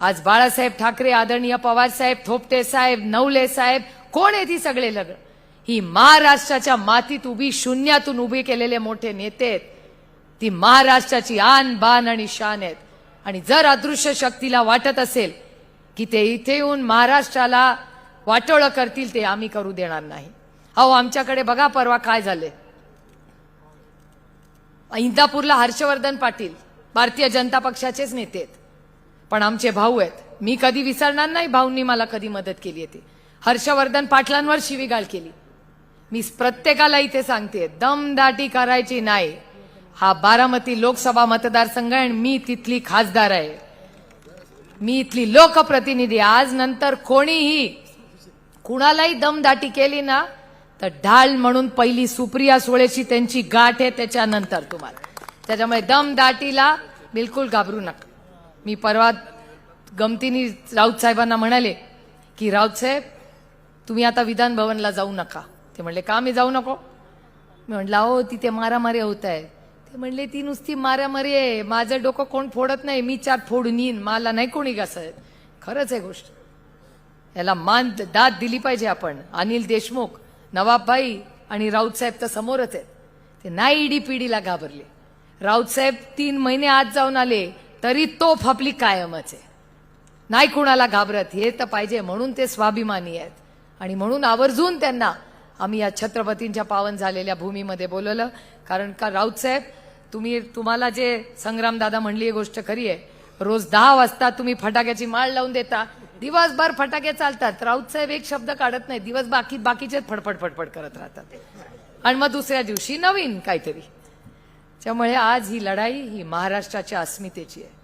आज बाळासाहेब ठाकरे आदरणीय पवारसाहेब थोपटे साहेब नवले साहेब कोण आहेत ही सगळे लग्न ही महाराष्ट्राच्या मातीत उभी शून्यातून उभी केलेले मोठे नेते आहेत. ती महाराष्ट्राची आन बान आणि शान आहेत. आणि जर अदृश्य शक्तीला वाटत असेल की ते इथे येऊन महाराष्ट्राला वाटोळं करतील ते आम्ही करू देणार नाही. अहो आमच्याकडे बघा परवा काय झाले इंदापूरला हर्षवर्धन पाटील भारतीय जनता पक्षाचेच नेते आहेत. पण आमचे भाऊ आहेत. मी कधी विसरणार नाही भाऊंनी मला कधी मदत केली आहे ती. हर्षवर्धन पाटलांवर शिवीगाळ केली. मी प्रत्येकाला इथे सांगते दमदाटी करायची नाही. हा बारामती लोकसभा मतदारसंघ आहे आणि मी तिथली खासदार आहे. मी इथली लोकप्रतिनिधी आज नंतर कोणीही कुणालाही दमदाटी केली ना तर ढाल म्हणून पहिली सुप्रिया सुळेची त्यांची गाठ आहे त्याच्यानंतर तुम्हाला. त्याच्यामुळे दमदाटीला बिलकुल घाबरू नका. मी परवा गमतीनी राऊत साहेबांना म्हणाले की राऊत साहेब तुम्ही आता विधान भवनला जाऊ नका. ते म्हणले का मी जाऊ नको? मी म्हटलं अहो तिथे मारामारी होत आहे. ते म्हणले ती नुसती मारामारी आहे. माझं डोकं कोण फोडत नाही. मी चार फोडून येईन. मला नाही कोणी घासत. खरंच आहे गोष्ट. याला मान दाद दिली पाहिजे आपण. अनिल देशमुख नवाबभाई आणि राऊत साहेब तर समोरच आहेत. ते नाही ईडी पिढीला घाबरले. राऊत साहेब तीन महिने आत जाऊन आले. तरी तोफ आपली कायमच आहे. नाही कुणाला घाबरत हे तर पाहिजे म्हणून ते स्वाभिमानी आहेत. आणि म्हणून आवर्जून त्यांना आम्ही या छत्रपतींच्या पावन झालेल्या भूमीमध्ये बोलवलं. कारण का राऊतसाहेब तुम्ही तुम्हाला जे संग्रामदादा म्हणली ही गोष्ट खरी आहे. रोज दहा वाजता तुम्ही फटाक्याची माळ लावून देता. दिवसभर फटाके चालतात. राऊतसाहेब एक शब्द काढत नाही दिवस बाकी बाकीचेच फडफड फडफड करत राहतात. आणि मग दुसऱ्या दिवशी नवीन काहीतरी. त्यामुळे आज ही लढाई ही महाराष्ट्राच्या अस्मितेची आहे.